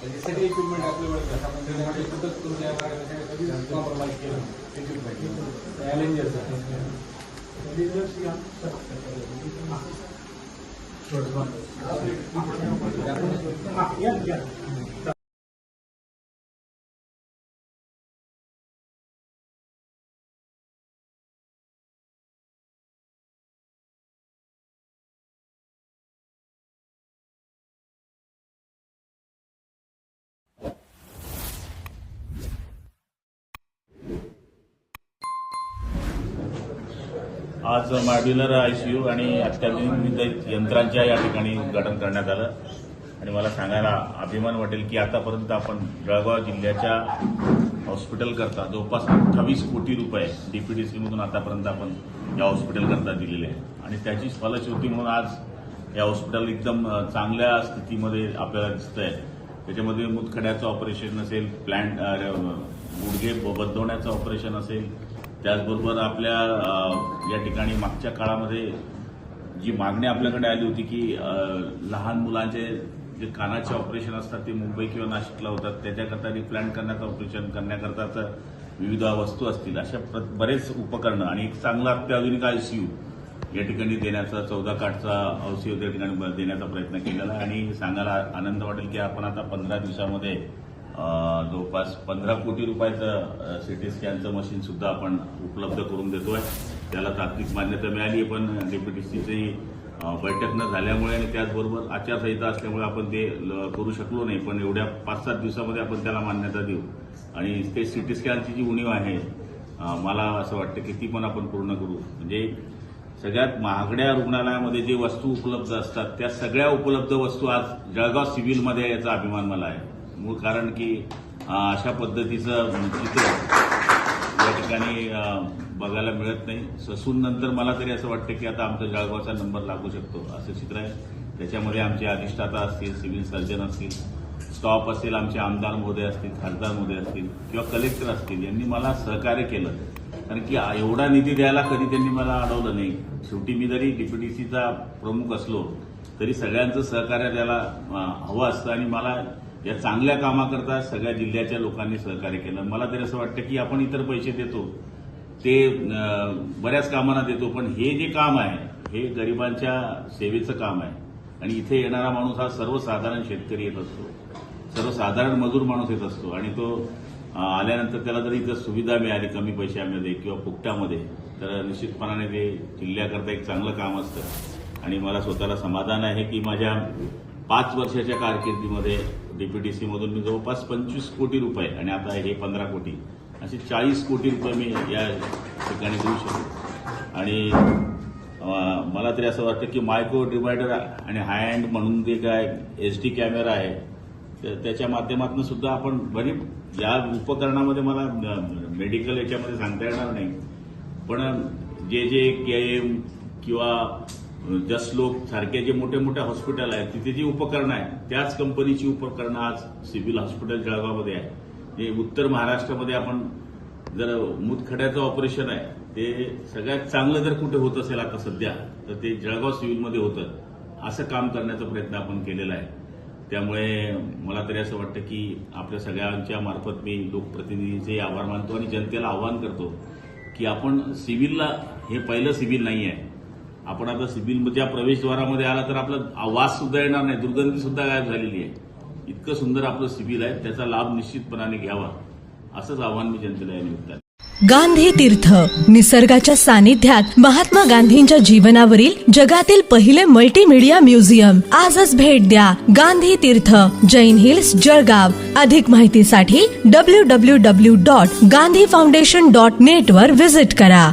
म्हणजे सगळे इक्विपमेंट आपल्याकडे आज मॉड्युलर आयसीयू आणि अत्याधुनिक यंत्रांच्या या ठिकाणी उद्घाटन करण्यात आलं. आणि मला सांगायला अभिमान वाटेल की आतापर्यंत आपण जळगाव जिल्ह्याच्या हॉस्पिटलकरता जवळपास अठ्ठावीस कोटी रुपये डीपीडीसीमधून आतापर्यंत आपण या हॉस्पिटलकरता दिलेले आहे. आणि त्याची फलश्रुती म्हणून आज या हॉस्पिटल एकदम चांगल्या स्थितीमध्ये आपल्याला दिसतंय. त्याच्यामध्ये मुतखड्याचं ऑपरेशन असेल प्लॅन्ट गुडघे बदलवण्याचं ऑपरेशन असेल त्याचबरोबर आपल्या या ठिकाणी मागच्या काळामध्ये जी मागणी आपल्याकडे आली होती की लहान मुलांचे जे कानाचे ऑपरेशन असतात ते मुंबई किंवा नाशिकला होतात त्याच्याकरता रिप्लॅन्ट करण्याचं ऑपरेशन करण्याकरता तर विविध वस्तू असतील अशा प्र- बरेच उपकरणं आणि एक चांगला अत्याधुनिक आयसीयू या ठिकाणी देण्याचा चौदा काठचा औषध या ठिकाणी ब- देण्याचा प्रयत्न केलेला आहे. आणि सांगायला आनंद वाटेल की आपण आता पंधरा दिवसामध्ये जवळपास पंधरा कोटी रुपयाचं सिटी स्कॅनचं मशीन सुद्धा आपण उपलब्ध करून देतोय. त्याला तात्विक मान्यता मिळाली आहे पण डेप्युटीसीची बैठक न झाल्यामुळे आणि त्याचबरोबर आचारसंहिता असल्यामुळे आपण ते ल- करू शकलो नाही. पण एवढ्या पाच सात दिवसामध्ये आपण त्याला मान्यता देऊ. आणि ते सिटी स्कॅनची जी उणीव आहे मला असं वाटतं की ती पण आपण पूर्ण करू. म्हणजे सगळ्यात महागड्या रुग्णालयामध्ये जे वस्तू उपलब्ध असतात त्या सगळ्या उपलब्ध वस्तू आज जळगाव सिव्हिलमध्ये याचा अभिमान मला आहे. मूळ कारण की अशा पद्धतीचं चित्र या ठिकाणी बघायला मिळत नाही. ससून नंतर मला तरी असं वाटतं की आता आमचा जळगावचा नंबर लागू शकतो असं चित्र आहे. त्याच्यामध्ये आमचे अधिष्ठाता असतील सिव्हिल सर्जन असतील स्टॉप असेल आमचे आमदार महोदय असतील खासदार महोदय असतील किंवा कलेक्टर असतील यांनी मला सहकार्य केलं. कारण की एवढा निधी द्यायला कधी त्यांनी मला अडवलं नाही. शेवटी मी जरी डीपीटीसीचा प्रमुख असलो तरी सगळ्यांचं सहकार्य द्यायला हवं असतं आणि मला या चांगल्या कामाकरता सगळ्या जिल्ह्याच्या लोकांनी सहकार्य केलं. मला तरी असं वाटतं की आपण इतर पैसे देतो ते बऱ्याच कामांना देतो पण हे जे काम आहे हे गरिबांच्या सेवेचं काम आहे. आणि इथे येणारा माणूस हा सर्वसाधारण शेतकरी येत असतो. सर्वसाधारण मजूर माणूस येत असतो. आणि तो आल्यानंतर त्याला जर इथं सुविधा मिळाली कमी पैशामध्ये किंवा फुकट्यामध्ये तर निश्चितपणाने ते जिल्ह्याकरता एक चांगलं काम असतं. आणि मला स्वतःला समाधान आहे की माझ्या पाच वर्षाच्या कारकिर्दीमध्ये डीपीटीसीमधून मी जवळपास पंचवीस कोटी रुपये आणि आता हे पंधरा कोटी असे चाळीस कोटी रुपये मी या ठिकाणी देऊ शकतो. आणि मला तरी असं वाटतं की मायक्रो डिवायडर आणि हाय हँड म्हणून जे काय एच डी कॅमेरा आहे तर त्याच्या माध्यमातून सुद्धा आपण बरी या उपकरणामध्ये मला मेडिकल याच्यामध्ये सांगता येणार नाही. पण जे जे के एम किंवा जसलोक सारखे जे मोठे मोठे हॉस्पिटल आहेत तिथे जी उपकरणं आहेत त्याच कंपनीची उपकरणं आज सिव्हिल हॉस्पिटल जळगावमध्ये आहे जे उत्तर महाराष्ट्रामध्ये आपण जर मुतखड्याचं ऑपरेशन आहे ते सगळ्यात चांगलं जर कुठे होत असेल आता सध्या तर ते जळगाव सिव्हिलमध्ये होतं. असं काम करण्याचा प्रयत्न आपण केलेला आहे. त्यामुळे मला तरी असं वाटतं की आपल्या सगळ्यांच्या मार्फत मी लोकप्रतिनिधीचे आभार मानतो आणि जनतेला आवाहन करतो की आपण सिव्हिलला हे पहिलं सिव्हिल नाही आहे आपण आता सिबिलच्या प्रवेशद्वारामध्ये आला तर आपला आवाज सुद्धा येणार नाही दुर्गंधी सुद्धा गायब झालेली आहे. इतकं सुंदर आपलं सिबिल आहे त्याचा लाभ निश्चितपणाने घ्यावा असंच आव्हान मी जनतेला या निमित्ताने. गांधी तीर्थ निसर्गाच्या सानिध्यात महात्मा गांधींच्या जीवनावरील जगातील पहिले मल्टीमीडिया म्युझियम आजच भेट द्या गांधी तीर्थ जैन हिल्स जळगाव. अधिक माहितीसाठी W W W dot Gandhi foundation dot net वर विजिट करा.